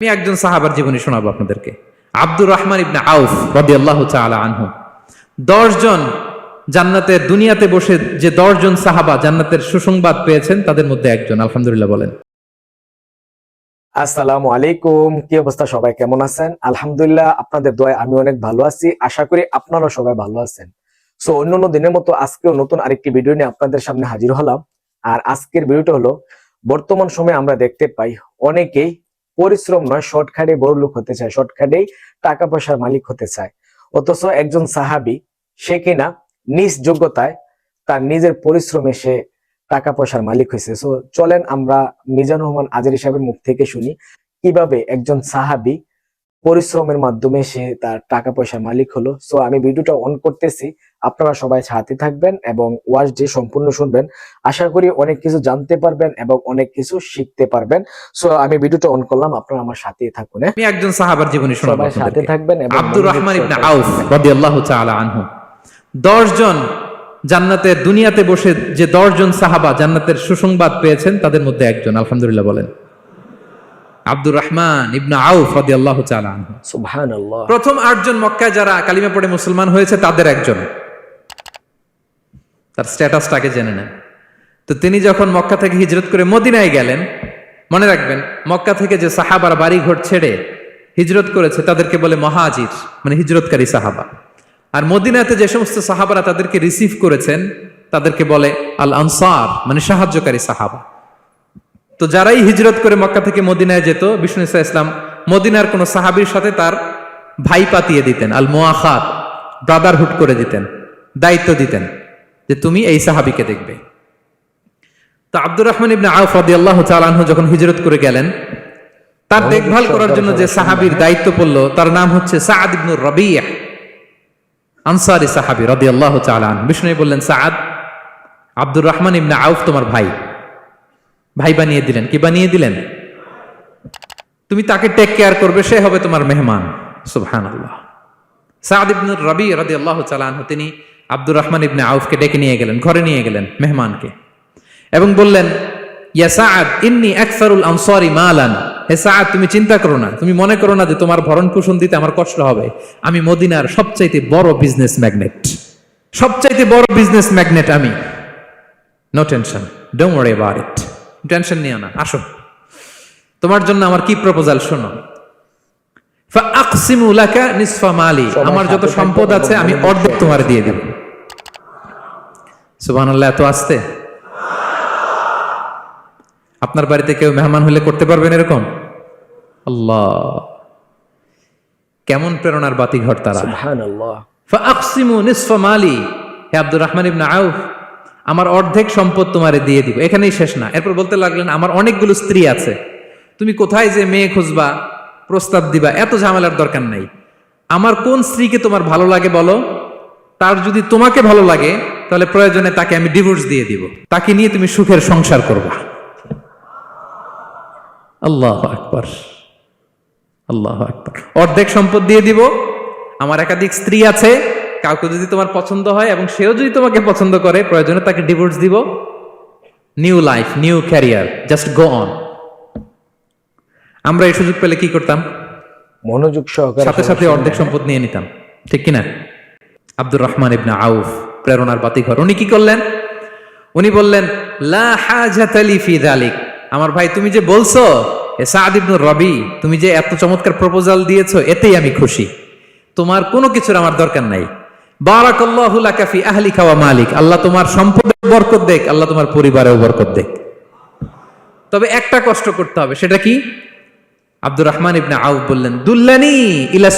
আমি একজন সাহাবার জীবনী শোনাবো আপনাদেরকে। আব্দুর রহমান ইবনে আউফ রবি আল্লাহ আনহু। দশজন জান্নাতের দুনিয়াতে বসে যে দশজন সাহাবা জান্নাতের সুসংবাদ পেয়েছেন, তাদের মধ্যে একজন, আলহামদুলিল্লাহ বলেন। আসসালামু আলাইকুম, কি অবস্থা সবাই, কেমন আছেন? আলহামদুলিল্লাহ, আপনাদের দোয়ায় আমি অনেক ভালো আছি, আশা করি আপনারাও সবাই ভালো আছেন। সো অন্যান্য দিনের মতো আজকেও নতুন আরেকটি ভিডিও নিয়ে আপনাদের সামনে হাজির হলাম। আর আজকের ভিডিওটা হলো, বর্তমান সময়ে আমরা দেখতে পাই অনেকেই পরিশ্রম নয়, শর্টকাটে বড় লোক হতে চায়, শর্টকাটেই টাকা পয়সার মালিক হতে চায়। অথচ একজন সাহাবি, সে কিনা নিজ যোগ্যতায় তার নিজের পরিশ্রমে সে টাকা পয়সার মালিক হয়েছে। সো চলেন আমরা মিজানুর রহমান আজের সাহেবের মুখ থেকে শুনি, কীভাবে একজন সাহাবি পরিশ্রমের মাধ্যমে সে তার টাকা পয়সার মালিক হলো। সো আমি ভিডিওটা অন করতেছি। আপনারা সবাই সাথে থাকবেন এবং ওয়াচ দিয়ে সম্পূর্ণ শুনবেন। আশা করি অনেক কিছু জানতে পারবেন এবং অনেক কিছু শিখতে পারবেন। সো আমি ভিডিওটা অন করলাম। আপনারা আমার সাথেই থাকুন হ্যাঁ? আমি একজন সাহাবার জীবনী শোনাবো সবাই সাথে থাকবেন এবং আব্দুর রহমান ইবনে আউফ। রবি আল্লাহ আনহু। দশজন জান্নাতের দুনিয়াতে বসে যে দশজন সাহাবা জান্নাতের সুসংবাদ পেয়েছেন তাদের মধ্যে একজন আলহামদুলিল্লাহ বলেন। আব্দুর রহমান ইবনে আউফ আল্লাহ প্রথম আটজন মক্কায় যারা কালিমা পড়ে মুসলমান হয়েছে তাদের একজন। তার স্ট্যাটাসটাকে জেনে নেন। তো তিনি যখন মক্কা থেকে হিজরত করে মদিনায় গেলেন মনে রাখবেন মক্কা থেকে যে সাহাবার বাড়ি ঘর ছেড়ে হিজরত করেছে তাদেরকে বলে মহাজির মানে হিজরতকারী সাহাবা। আর মদিনাতে যে সমস্ত সাহাবারা তাদেরকে রিসিভ করেছেন তাদেরকে বলে আল আনসার মানে সাহায্যকারী সাহাবা। তো যারাই হিজরত করে মক্কা থেকে মদিনায় যেত বিষ্ণু ইসা ইসলাম মদিনার কোন সাহাবীর সাথে তার ভাই পাতিয়ে দিতেন আল মোয়াখাত ব্রাদারহুড করে দিতেন দায়িত্ব দিতেন যে তুমি এই সাহাবিকে দেখবে। তো আব্দুর রহমান ইবনে আউফ রাদিয়াল্লাহু তাআলা আনহু যখন হিজরত করে গেলেন তার দেখভাল করার জন্য যে সাহাবীর দায়িত্ব পড়ল তার নাম হচ্ছে সাআদ ইবনুর রাবিয়া আনসারি সাহাবী রাদিয়াল্লাহু তাআলা আনহু। বিষ্ণু বললেন সাআদ আব্দুর রহমান ইবনে আউফ তোমার ভাই। ভাই বানিয়ে দিলেন। কি বানিয়ে দিলেন? তুমি তাকে টেক কেয়ার করবে, সে হবে তোমার মেহমান। সুবহানাল্লাহ। সাদ ইবনে রবি রাদিয়াল্লাহু তাআলা আনহু, তিনি আব্দুর রহমান ইবনে আউফকে ডেকে নিয়ে গেলেন, ঘরে নিয়ে গেলেন মেহমানকে। এবং বললেন, ইয়া সাআদ, ইন্নী আকসারুল আনসারি মালান। হে সাআদ, তুমি চিন্তা করো না। তুমি মনে করো না যে তোমার ভরণ পোষণ দিতে আমার কষ্ট হবে। আমি মদিনার সবচাইতে বড় বিজনেস ম্যাগনেট সবচাইতে বড় বিজনেস ম্যাগনেট আমি। No tension don't worry about it tension নিও না আসো। তোমার জন্য আমার কি প্রপোজাল শোনো। মালি আমার যত সম্পদ আছে আমি অর্ধেক তোমার দিয়ে দেব। সুবহানাল্লাহ এত আসতে? আপনার বাড়িতে কেউ মেহমান হলে করতে পারবেন এরকম? আল্লাহ। কেমন প্রেরণার বাতি ঘর তারা। সুবহানাল্লাহ। ফাআকসিমু নিসফা মালি হে আব্দুর রহমান ইবনে আউফ আমার অর্ধেক সম্পদ তোমারে দিয়ে দিব। এখানেই শেষ না। এরপর বলতে লাগলেন, আমার অনেকগুলো স্ত্রী আছে। তুমি কোথায় যে মেয়ে খুঁজবা, প্রস্তাব দিবা, এত ঝামেলার দরকার নাই। আমার কোন স্ত্রীকে তোমার ভালো লাগে বলো? তার যদি তোমাকে ভালো লাগে, তাহলে প্রয়োজনে তাকে আমি ডিভোর্স দিয়ে দিব। তাকে নিয়ে তুমি সুখের সংসার করবা। আল্লাহ আকবার। আল্লাহ আকবার। অর্ধেক সম্পদ দিয়ে দিব। আমার একাধিক স্ত্রী আছে। কাউকে যদি তোমার পছন্দ হয় এবং সেও যদি তোমাকে পছন্দ করে প্রয়োজনে তাকে ডিভোর্স দিব। New life new career just go on আমরা এই সুযোগ পেলে কি করতাম? মনোযোগ সহকারে সাথে সাথে অর্ধেক সম্পদ নিয়ে নিতাম। ঠিক কিনা? আব্দুর রহমান ইবনে আউফ প্রেরণার বাতিঘর। উনি কি করলেন? উনি বললেন লা হাজাতা লি ফি যালিক। আমার ভাই তুমি যে বলছো এ সাদ ইবনুর রবি তুমি যে এত চমৎকার প্রপোজাল দিয়েছ এতেই আমি খুশি। তোমার কোনো কিছুর আমার দরকার নাই। আল্লাহ তোমার বরকত দেখ, আল্লাহ তোমার পরিবারেও বরকত দেখ। তবে একটা কষ্ট করতে হবে, সেটা কি? আব্দুর রহমান ইবনে বললেন, দুল্লানি ইলা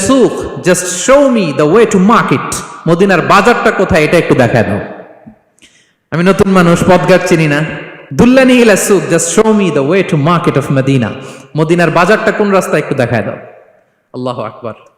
just show me the way to market. মদিনার বাজারটা কোথায়, এটা একটু দেখায় দাও। আমি নতুন মানুষ পদঘাট চিনি না। দুল্লানি ইলা সুক just show me the way to market of Medina. মদিনার বাজারটা কোন রাস্তায় একটু দেখায় দাও। আল্লাহ আকবার।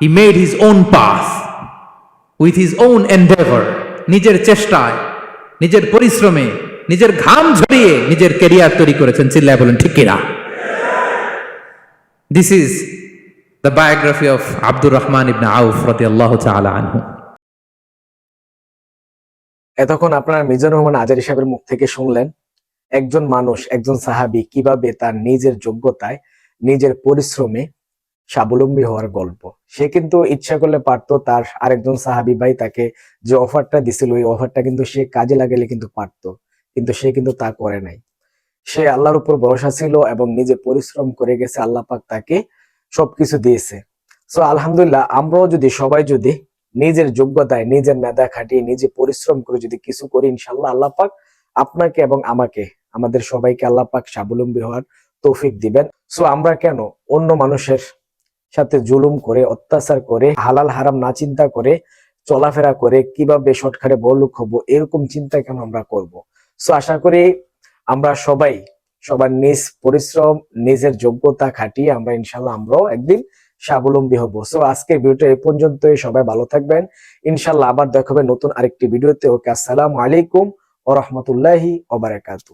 he made his own path with his own endeavour নিজের চেষ্টায়, নিজের পরিশ্রমে, নিজের ঘাম ঝরিয়ে নিজের ক্যারিয়ার তৈরি করেছেন। চিল্লায় বলেন, ঠিক কিনা? This is the biography of Abdur Rahman ibn Awf রাদিয়াল্লাহু তাআলা আনহু এতক্ষণ আপনারা মিজানুর রহমান আজারি সাহেবের মুখ থেকে শুনলেন, একজন মানুষ, একজন সাহাবী কীভাবে তার নিজের যোগ্যতায়, নিজের পরিশ্রমে স্বাবলম্বী হওয়ার গল্প। সে কিন্তু ইচ্ছা করলে পারতো তার আরেকজন সাহাবী ভাই তাকে যে অফারটা দিছিল, ওই অফারটা কিন্তু সে কাজে লাগালে কিন্তু পারতো, কিন্তু সে কিন্তু তা করে নাই। সে আল্লাহর উপর ভরসা ছিল এবং নিজে পরিশ্রম করে গেছে, আল্লাহ পাক তাকে সবকিছু দিয়েছে। সো, আলহামদুলিল্লাহ, আমরাও যদি সবাই যদি নিজের যোগ্যতায়, নিজের মেধা খাটিয়ে, নিজে পরিশ্রম করে যদি কিছু করি ইনশাল্লাহ আল্লাহ পাক আপনাকে এবং আমাকে, আমাদের সবাইকে আল্লাহ পাক স্বাবলম্বী হওয়ার তৌফিক দিবেন। সো, আমরা কেন অন্য মানুষের সাথে জুলুম করে, অত্যাচার করে, হালাল হারাম না চিন্তা করে, চলাফেরা করে, কীভাবে শর্টকাটে বড়লোক হব, এরকম চিন্তা কেন আমরা করব? সো আশা করি আমরা সবাই, সবার নিজ পরিশ্রম, নিজের যোগ্যতা খাটিয়ে আমরা ইনশাল্লাহ আমরাও একদিন স্বাবলম্বী হব। সো আজকের ভিডিওটা এই পর্যন্তই। সবাই ভালো থাকবেন। ইনশাল্লাহ আবার দেখা হবে নতুন আরেকটি ভিডিওতে। ওকে, আসসালামু আলাইকুম ও রহমতুল্লাহি ওবারাকাতু